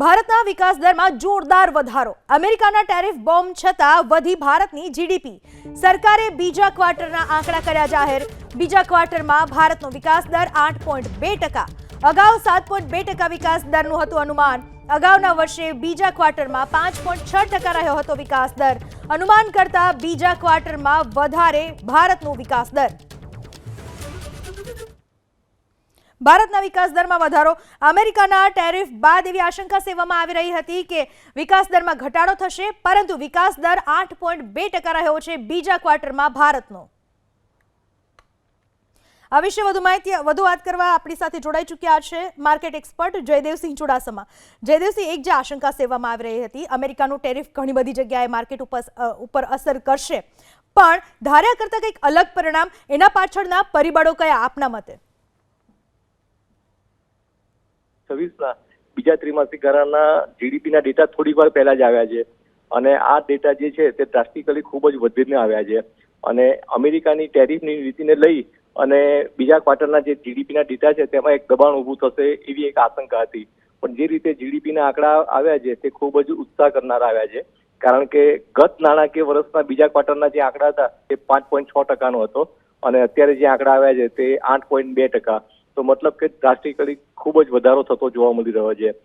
ભારતના વિકાસ દરમાં જોરદાર વધારો. અમેરિકાના ટેરિફ બોમ્બ છતાં વધી ભારતની જીડીપી. સરકારે બીજા ક્વાર્ટરના આંકડા કર્યા જાહેર. બીજા ક્વાર્ટરમાં ભારતનો વિકાસ દર આઠ પોઈન્ટ બે ટકા. અગાઉ સાત પોઈન્ટ બે ટકા વિકાસ દરનું હતું અનુમાન. અગાઉના વર્ષે બીજા ક્વાર્ટરમાં પાંચ પોઈન્ટ છ ટકા રહ્યો હતો વિકાસ દર. અનુમાન કરતા બીજા ક્વાર્ટરમાં વધારે ભારતનો વિકાસ દર. ભારતના વિકાસ દરમાં વધારો. અમેરિકાના ટેરિફ બાદ એવી આશંકા સેવામાં આવી રહી હતી કે વિકાસ દરમાં ઘટાડો થશે, પરંતુ વિકાસ દર આઠ પોઈન્ટ બે ટકા રહ્યો છે બીજા ક્વાર્ટરમાં ભારતનો. આ વિશે વધુ માહિતી, વધુ વાત કરવા આપણી સાથે જોડાઈ ચૂક્યા છે માર્કેટ એક્સપર્ટ જયદેવસિંહ ચુડાસમા. જયદેવસિંહ, એક જે આશંકા સેવામાં આવી રહી હતી, અમેરિકાનું ટેરિફ ઘણી બધી જગ્યાએ માર્કેટ ઉપર ઉપર અસર કરશે. પણ ધાર્યા કરતાં કંઈક અલગ પરિણામ એના પાછળના પરિબળો કયા આપના મતે? છવ્વીસના બીજા ત્રિમાસિક ગાળાના જીડીપીના ડેટા થોડીક વાર પહેલા જ આવ્યા છે. અને આ ડેટા જે છે તે ડ્રાસ્ટિકલી ખૂબ જ વધીને આવ્યા છે. અને અમેરિકાની ટેરિફની નીતિને લઈ અને બીજા ક્વાર્ટરના જે જીડીપીના ડેટા છે તેમાં એક દબાણ ઊભું થશે એવી એક આશંકા હતી. પણ જે રીતે જીડીપીના આંકડા આવ્યા છે તે ખૂબ જ ઉત્સાહ કરનારા આવ્યા છે. કારણ કે ગત નાણાકીય વર્ષના બીજા ક્વાર્ટરના જે આંકડા હતા તે પાંચ પોઈન્ટ છ ટકાનો હતો. અને અત્યારે જે આંકડા આવ્યા છે તે આઠ પોઈન્ટ બે ટકા. તો મતલબ કે ડ્રાસ્ટિકલી ખૂબ જ વધારો થતો જોવા મળી રહ્યો છે.